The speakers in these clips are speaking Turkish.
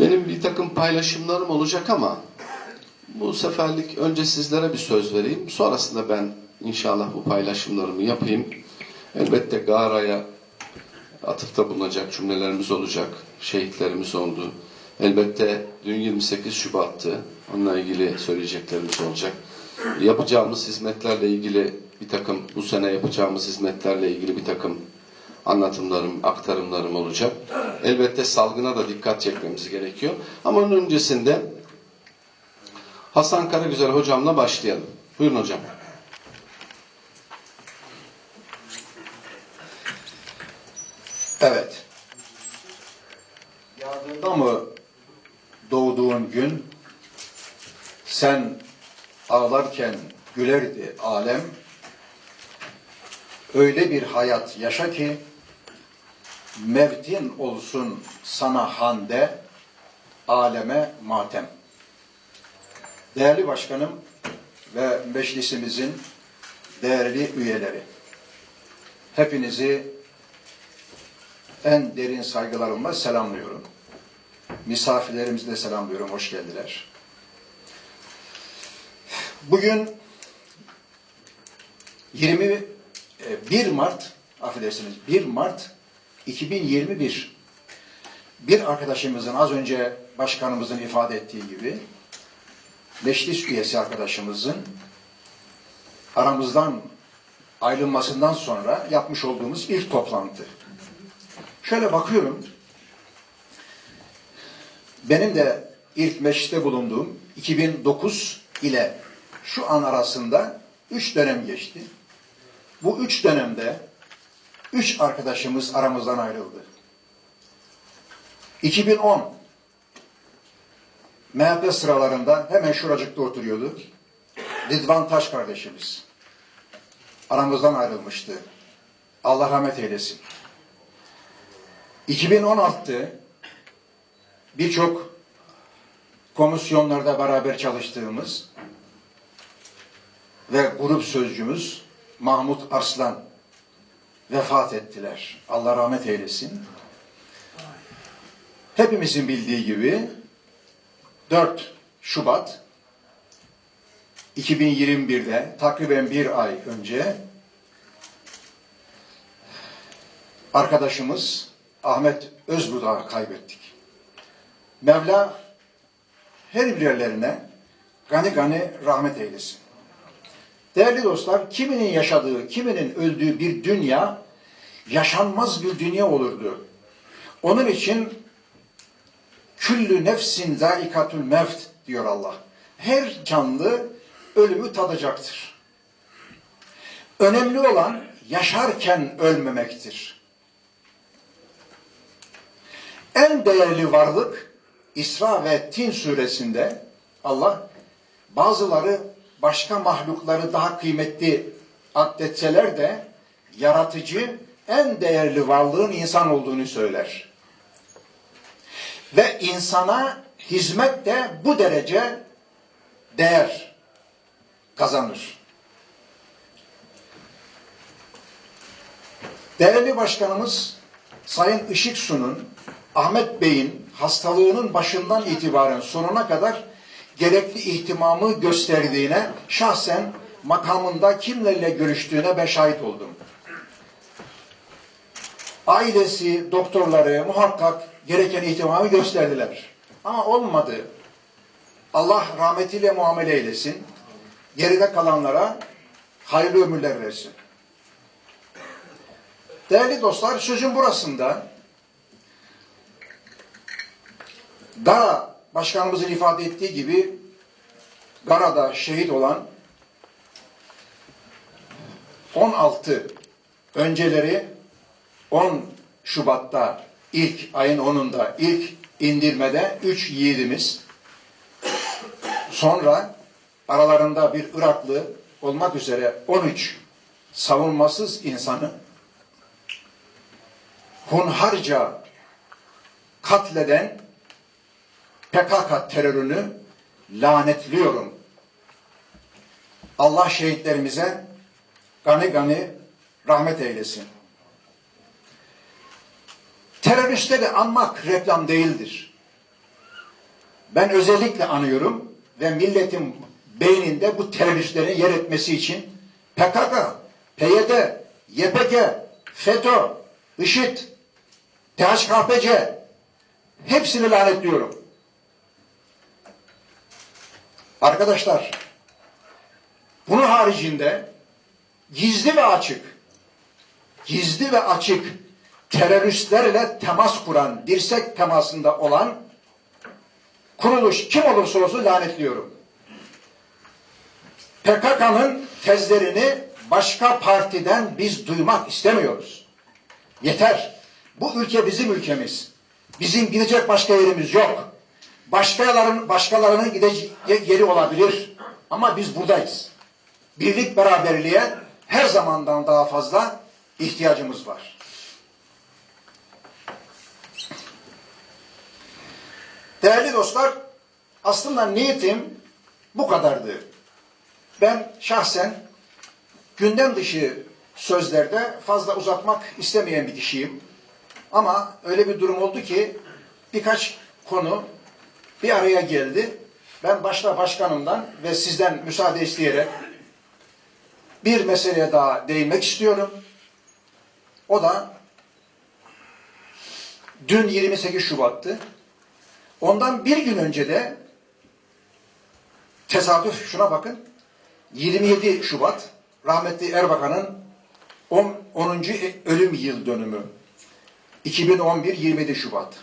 Benim bir takım paylaşımlarım olacak ama bu seferlik önce sizlere bir söz vereyim. Sonrasında ben inşallah bu paylaşımlarımı yapayım. Elbette Gara'ya atıfta bulunacak cümlelerimiz olacak. Şehitlerimiz oldu. Elbette dün 28 Şubat'tı. Onunla ilgili söyleyeceklerimiz olacak. Yapacağımız hizmetlerle ilgili bir takım, bu sene yapacağımız hizmetlerle ilgili bir takım anlatımlarım, aktarımlarım olacak. Elbette salgına da dikkat çekmemiz gerekiyor. Ama onun öncesinde Hasan Karagüzel hocamla başlayalım. Buyurun hocam. Evet. Yardımda mı doğduğun gün sen ağlarken gülerdi alem öyle bir hayat yaşa ki mevtin olsun sana hande aleme matem. Değerli başkanım ve meclisimizin değerli üyeleri hepinizi en derin saygılarımla selamlıyorum. Misafirlerimizi de selamlıyorum. Hoş geldiler. Bugün 21 Mart affedersiniz 1 Mart 2021 bir arkadaşımızın az önce başkanımızın ifade ettiği gibi meclis üyesi arkadaşımızın aramızdan ayrılmasından sonra yapmış olduğumuz ilk toplantı. Şöyle bakıyorum. Benim de ilk mecliste bulunduğum 2009 ile şu an arasında üç dönem geçti. Bu üç dönemde üç arkadaşımız aramızdan ayrıldı. 2010 MHP sıralarında hemen şuracıkta oturuyordu. Rıdvan Taş kardeşimiz. Aramızdan ayrılmıştı. Allah rahmet eylesin. 2016'da birçok komisyonlarda beraber çalıştığımız ve grup sözcümüz Mahmut Arslan vefat ettiler. Allah rahmet eylesin. Hepimizin bildiği gibi 4 Şubat 2021'de takriben bir ay önce arkadaşımız Ahmet Özbudak'ı kaybettik. Mevla her birerlerine gani gani rahmet eylesin. Değerli dostlar, kiminin yaşadığı, kiminin öldüğü bir dünya yaşanmaz bir dünya olurdu. Onun için küllü nefsin zaikatul mevt diyor Allah. Her canlı ölümü tadacaktır. Önemli olan yaşarken ölmemektir. En değerli varlık İsra ve Tin suresinde Allah bazıları başka mahlukları daha kıymetli addetseler de yaratıcı en değerli varlığın insan olduğunu söyler. Ve insana hizmet de bu derece değer kazanır. Değerli başkanımız Sayın Işıksu'nun Ahmet Bey'in hastalığının başından itibaren sonuna kadar gerekli ihtimamı gösterdiğine şahsen makamında kimlerle görüştüğüne ben şahit oldum. Ailesi, doktorları muhakkak gereken ihtimamı gösterdiler. Ama olmadı. Allah rahmetiyle muamele eylesin. Geride kalanlara hayırlı ömürler versin. Değerli dostlar, sözün burasında Gara başkanımızın ifade ettiği gibi Gara'da şehit olan 16 önceleri 10 Şubat'ta ilk ayın 10'unda ilk indirmede 3 yiğidimiz. Sonra aralarında bir Iraklı olmak üzere 13 savunmasız insanı hunharca katleden PKK terörünü lanetliyorum. Allah şehitlerimize gani gani rahmet eylesin. teröristleri anmak reklam değildir. Ben özellikle anıyorum ve milletin beyninde bu teröristlerin yer etmesi için PKK, PYD, YPG, FETÖ, IŞİD, THKPC hepsini lanetliyorum. Arkadaşlar, bunun haricinde gizli ve açık, gizli ve açık teröristlerle temas kuran, dirsek temasında olan kuruluş kim olursa olsun lanetliyorum. PKK'nın tezlerini başka partiden biz duymak istemiyoruz. Yeter. Bu ülke bizim ülkemiz. Bizim gidecek başka yerimiz yok. Başkalarının, başkalarının gideceği yeri olabilir. Ama biz buradayız. Birlik beraberliğe her zamandan daha fazla ihtiyacımız var. Değerli dostlar, aslında niyetim bu kadardı. Ben şahsen gündem dışı sözlerde fazla uzatmak istemeyen bir kişiyim. Ama öyle bir durum oldu ki birkaç konu bir araya geldi. Ben başta başkanımdan ve sizden müsaade isteyerek bir meseleye daha değinmek istiyorum. O da dün 28 Şubat'tı. Ondan bir gün önce de tesadüf şuna bakın 27 Şubat rahmetli Erbakan'ın 10. 10. ölüm yıl dönümü 2011 27 Şubat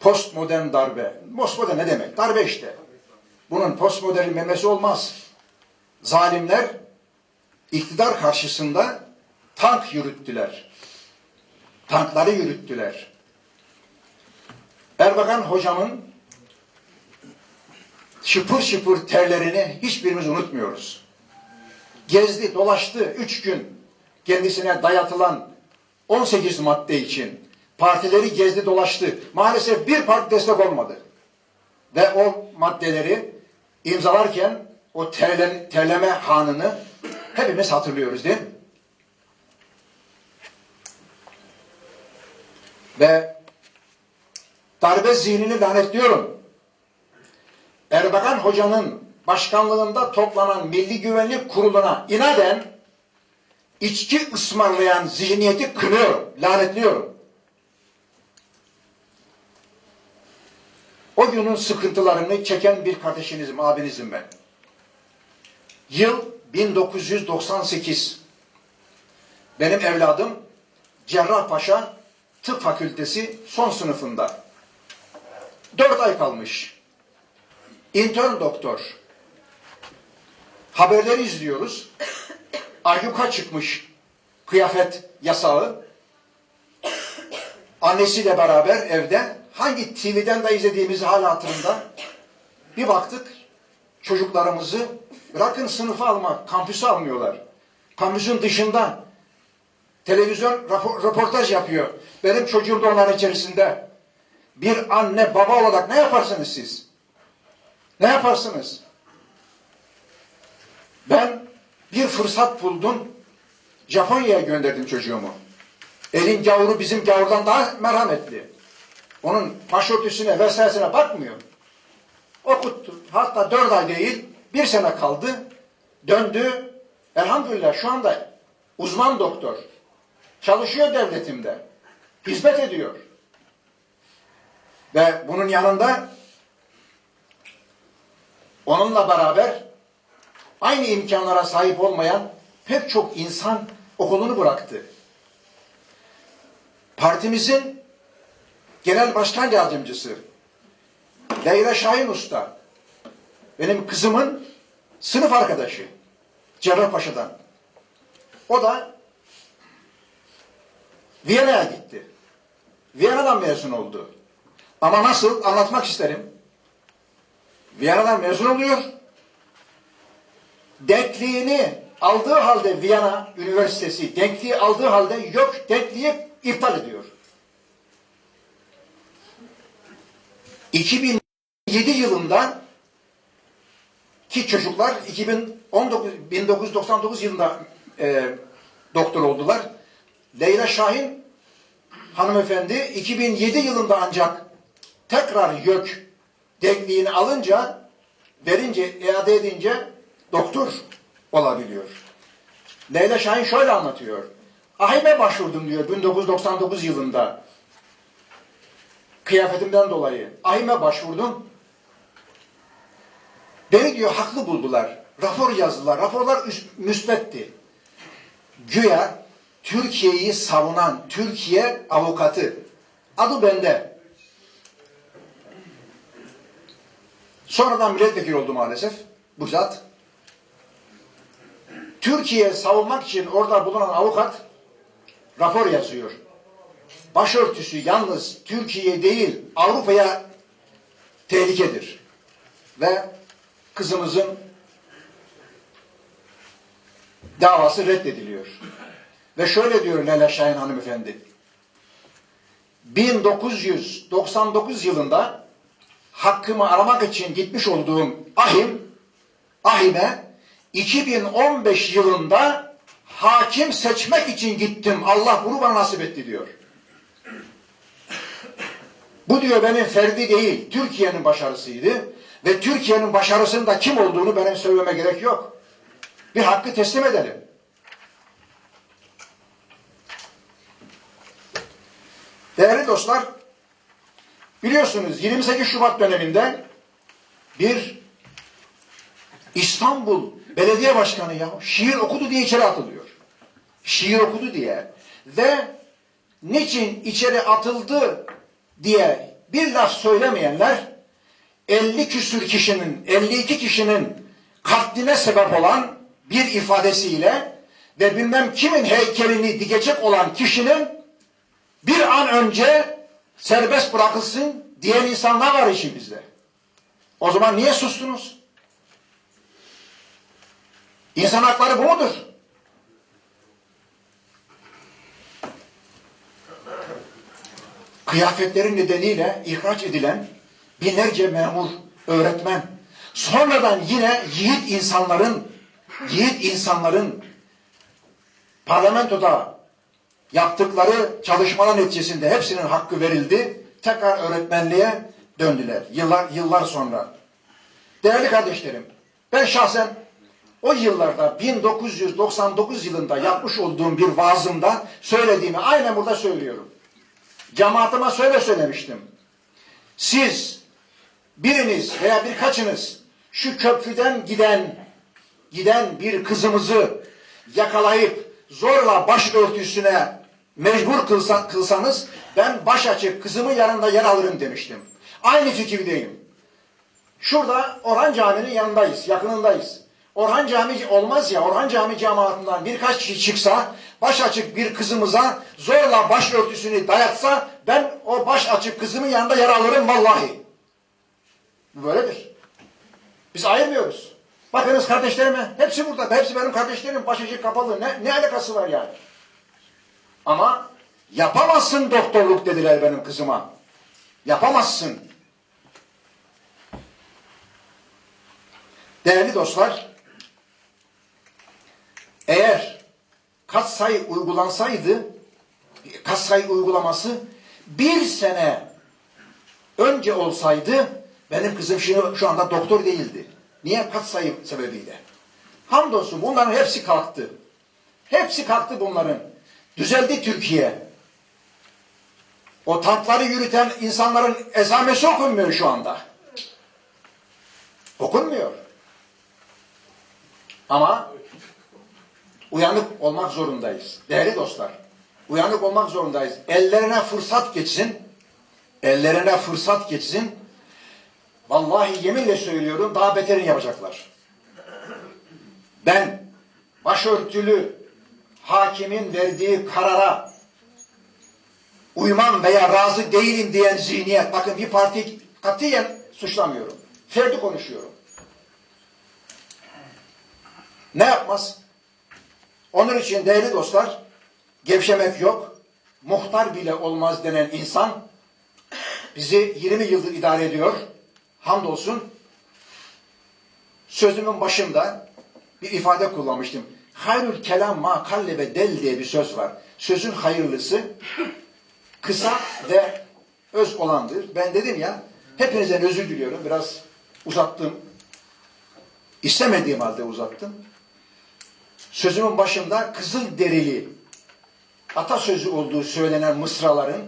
postmodern darbe postmodern ne demek? Darbe işte. Bunun postmodern memesi olmaz. Zalimler iktidar karşısında tank yürüttüler. Tankları yürüttüler. Erbakan hocamın şıpır şıpır terlerini hiçbirimiz unutmuyoruz. Gezdi, dolaştı üç gün kendisine dayatılan 18 madde için partileri gezdi, dolaştı. Maalesef bir parti destek olmadı. Ve o maddeleri imzalarken o terle, terleme hanını hepimiz hatırlıyoruz değil mi? Ve darbe zihnini lanetliyorum. Erbakan Hoca'nın başkanlığında toplanan Milli Güvenlik Kurulu'na inaden içki ısmarlayan zihniyeti kınıyorum, lanetliyorum. O günün sıkıntılarını çeken bir kardeşinizim, abinizim ben. Yıl 1998. Benim evladım Cerrahpaşa Tıp Fakültesi son sınıfında. Dört ay kalmış. İntern doktor. Haberleri izliyoruz. Ayyuka çıkmış kıyafet yasağı. Annesiyle beraber evde hangi TV'den de izlediğimizi hala hatırımda. Bir baktık çocuklarımızı bırakın sınıfa almak, kampüse almıyorlar. Kampüsün dışında televizyon rapor, röportaj yapıyor. Benim çocuğum da onların içerisinde. Bir anne baba olarak ne yaparsınız siz? Ne yaparsınız? Ben bir fırsat buldum. Japonya'ya gönderdim çocuğumu. Elin gavuru bizim gavurdan daha merhametli. Onun başörtüsüne vesairesine bakmıyor. Okuttu. Hatta dört ay değil, bir sene kaldı. Döndü. Elhamdülillah şu anda uzman doktor. Çalışıyor devletimde. Hizmet ediyor. Ve bunun yanında onunla beraber aynı imkanlara sahip olmayan pek çok insan okulunu bıraktı. Partimizin genel başkan yardımcısı Leyla Şahin Usta benim kızımın sınıf arkadaşı Cerrahpaşa'dan. O da Viyana'ya gitti. Viyana'dan mezun oldu. Ama nasıl anlatmak isterim. Viyana'dan mezun oluyor. Denkliğini aldığı halde Viyana Üniversitesi denkliği aldığı halde yok denkliği iptal ediyor. 2007 yılında ki çocuklar 2019 1999 yılında e, doktor oldular. Leyla Şahin hanımefendi 2007 yılında ancak tekrar YÖK denkliğini alınca verince, iade edince doktor olabiliyor. Leyla Şahin şöyle anlatıyor. Ahime başvurdum diyor 1999 yılında. Kıyafetimden dolayı. Ahime başvurdum. Beni diyor haklı buldular. Rapor yazdılar. Raporlar üs- müsbetti. Güya Türkiye'yi savunan Türkiye avukatı. Adı bende. Sonradan milletvekili oldu maalesef. Bu zat. Türkiye savunmak için orada bulunan avukat rapor yazıyor. Başörtüsü yalnız Türkiye değil Avrupa'ya tehlikedir. Ve kızımızın davası reddediliyor. Ve şöyle diyor Leyla Şahin hanımefendi. 1999 yılında hakkımı aramak için gitmiş olduğum ahim, ahime 2015 yılında hakim seçmek için gittim. Allah bunu bana nasip etti diyor. Bu diyor benim ferdi değil, Türkiye'nin başarısıydı. Ve Türkiye'nin başarısının da kim olduğunu benim söylememe gerek yok. Bir hakkı teslim edelim. Değerli dostlar, biliyorsunuz 28 Şubat döneminde bir İstanbul Belediye Başkanı ya şiir okudu diye içeri atılıyor. Şiir okudu diye. Ve niçin içeri atıldı diye bir laf söylemeyenler 50 küsür kişinin, 52 kişinin katline sebep olan bir ifadesiyle ve bilmem kimin heykelini dikecek olan kişinin bir an önce serbest bırakılsın diyen insanlar var içimizde. O zaman niye sustunuz? İnsan hakları bu mudur? Kıyafetleri nedeniyle ihraç edilen binlerce memur, öğretmen, sonradan yine yiğit insanların, yiğit insanların parlamentoda yaptıkları çalışmalar neticesinde hepsinin hakkı verildi. Tekrar öğretmenliğe döndüler. Yıllar yıllar sonra. Değerli kardeşlerim, ben şahsen o yıllarda 1999 yılında yapmış olduğum bir vaazımda söylediğimi aynen burada söylüyorum. Cemaatıma söyle söylemiştim. Siz biriniz veya birkaçınız şu köprüden giden giden bir kızımızı yakalayıp zorla başörtüsüne mecbur kılsa, kılsanız ben baş açık kızımın yanında yer alırım demiştim. Aynı fikirdeyim. Şurada Orhan Camii'nin yanındayız, yakınındayız. Orhan Camii olmaz ya, Orhan Camii cemaatinden birkaç kişi çıksa, baş açık bir kızımıza zorla başörtüsünü dayatsa, ben o baş açık kızımın yanında yer alırım vallahi. Böyledir. Biz ayırmıyoruz. Bakınız kardeşlerime, hepsi burada, hepsi benim kardeşlerim, başıcı kapalı. Ne, ne alakası var yani? Ama yapamazsın doktorluk dediler benim kızıma. Yapamazsın. Değerli dostlar, eğer katsayı uygulansaydı, katsayı uygulaması bir sene önce olsaydı benim kızım şimdi şu anda doktor değildi. Niye? Katsayı sebebiyle. Hamdolsun bunların hepsi kalktı. Hepsi kalktı bunların. Düzeldi Türkiye. O tankları yürüten insanların ezamesi okunmuyor şu anda. Okunmuyor. Ama uyanık olmak zorundayız. Değerli dostlar, uyanık olmak zorundayız. Ellerine fırsat geçsin, ellerine fırsat geçsin. Vallahi yeminle söylüyorum daha beterini yapacaklar. Ben başörtülü hakimin verdiği karara uymam veya razı değilim diyen zihniyet, bakın bir parti katiyen suçlamıyorum. Ferdi konuşuyorum. Ne yapmaz? Onun için değerli dostlar, gevşemek yok. Muhtar bile olmaz denen insan bizi 20 yıldır idare ediyor. Hamdolsun. Sözümün başında bir ifade kullanmıştım. Hayrül kelam ma kalle ve del diye bir söz var. Sözün hayırlısı kısa ve öz olandır. Ben dedim ya, hepinizden özür diliyorum. Biraz uzattım. İstemediğim halde uzattım. Sözümün başında kızıl derili atasözü olduğu söylenen mısraların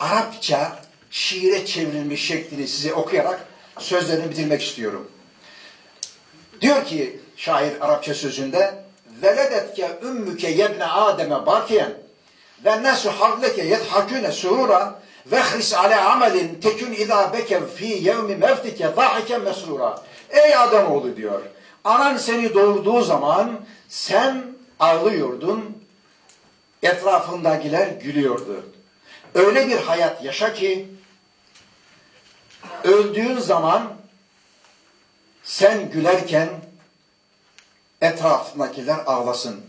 Arapça şiire çevrilmiş şeklini size okuyarak sözlerini bitirmek istiyorum. Diyor ki şair Arapça sözünde veledetke ümmüke yebne Adem'e bakiyen ve nesu havleke yedhaküne surura ve hris ale amelin tekün idâ bekev fi yevmi mevtike zâhiken mesrura. Ey Ademoğlu diyor. Anan seni doğurduğu zaman sen ağlıyordun, etrafındakiler gülüyordu. Öyle bir hayat yaşa ki öldüğün zaman sen gülerken etrafındakiler ağlasın.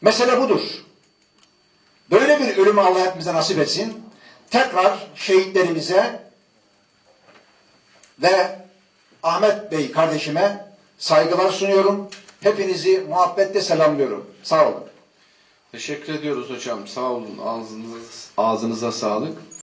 Mesele budur. Böyle bir ölümü Allah hepimize nasip etsin. Tekrar şehitlerimize ve Ahmet Bey kardeşime saygılar sunuyorum. Hepinizi muhabbetle selamlıyorum. Sağ olun. Teşekkür ediyoruz hocam. Sağ olun. Ağzınıza, ağzınıza sağlık.